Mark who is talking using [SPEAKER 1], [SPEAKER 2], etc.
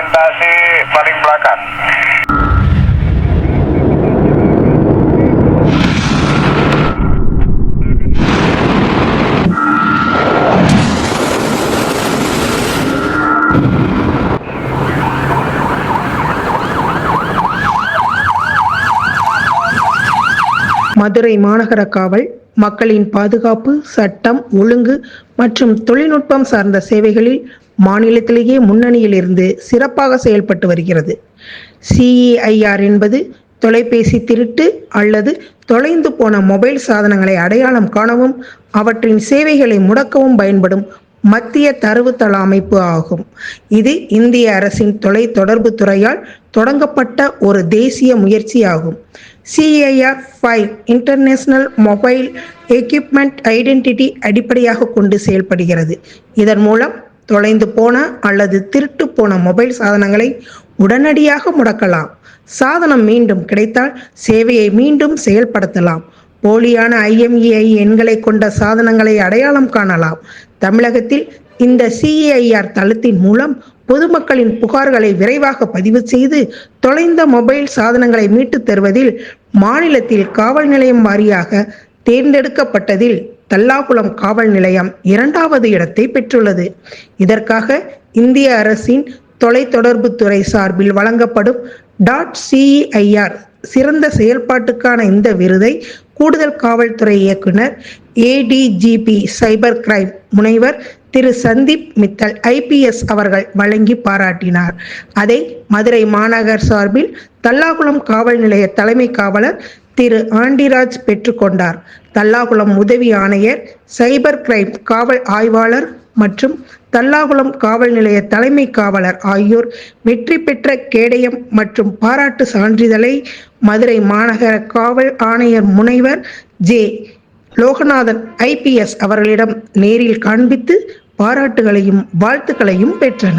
[SPEAKER 1] melintasi paling belakang.
[SPEAKER 2] Madurai மாநகர காவல் மக்களின் பாதுகாப்பு சட்டம் ஒழுங்கு மற்றும் தொழில்நுட்பம் சார்ந்த சேவைகளில் மாநிலத்திலேயே முன்னணியில் இருந்து சிறப்பாக செயல்பட்டு வருகிறது. சிஇஐஆர் என்பது தொலைபேசி திருட்டு அல்லது தொலைந்து போன மொபைல் சாதனங்களை அடையாளம் காணவும் அவற்றின் சேவைகளை முடக்கவும் பயன்படும் மத்திய தரவுத்தள அமைப்பு ஆகும். இது இந்திய அரசின் தொலை தொடர்பு துறையால் தொடங்கப்பட்ட ஒரு தேசிய முயற்சி ஆகும் CIR five international mobile equipment identity அடிப்படையாக கொண்டு செயல்படுகிறது. இதன் மூலம் தொலைந்து போன அல்லது திருட்டு போன மொபைல் சாதனங்களை உடனடியாக முடக்கலாம். சாதனம் மீண்டும் கிடைத்தால் சேவையை மீண்டும் செயல்படுத்தலாம். போலியான ஐஎம்இஐ எண்களை கொண்ட சாதனங்களை அடையாளம் காணலாம். தமிழகத்தில் இந்த சிஏஐஆர் தளத்தின் மூலம் பொதுமக்களின் புகார்களை விரைவாக பதிவு செய்து தொலைந்த மொபைல் சாதனங்களை மீட்டுத் தருவதில் மாநிலத்தில் காவல் நிலையம் வாரியாக தேர்ந்தெடுக்கப்பட்டதில் தல்லாகுளம் காவல் நிலையம் இரண்டாவது இடத்தை பெற்றுள்ளது. இதற்காக இந்திய அரசின் தொலைத்தொடர்புத்துறை சார்பில் வழங்கப்படும் டாட் சிஇஐஆர் சிறந்த செயல்பாட்டுக்கான இந்த விருதை கூடுதல் காவல்துறை இயக்குனர் ஏடிஜிபி சைபர் கிரைம் முனைவர் திரு சந்தீப் மித்தல் ஐபிஎஸ் அவர்கள் வழங்கி பாராட்டினார். அதை மதுரை மாநகர் சார்பில் தல்லாகுளம் காவல் நிலைய தலைமை காவலர் திரு ஆண்டிராஜ் பெற்றுக்கொண்டார் தல்லாகுளம் உதவி ஆணையர் சைபர் கிரைம் காவல் ஆய்வாளர் மற்றும் தல்லாகுளம் காவல் நிலைய தலைமை காவலர் ஆகியோர் வெற்றி பெற்ற கேடயம் மற்றும் பாராட்டு சான்றிதழை மதுரை மாநகர காவல் ஆணையர் முனைவர் ஜே. லோகநாதன் ஐபிஎஸ் அவர்களிடம் நேரில் காண்பித்து பாராட்டுகளையும் வாழ்த்துக்களையும் பெற்றனர்.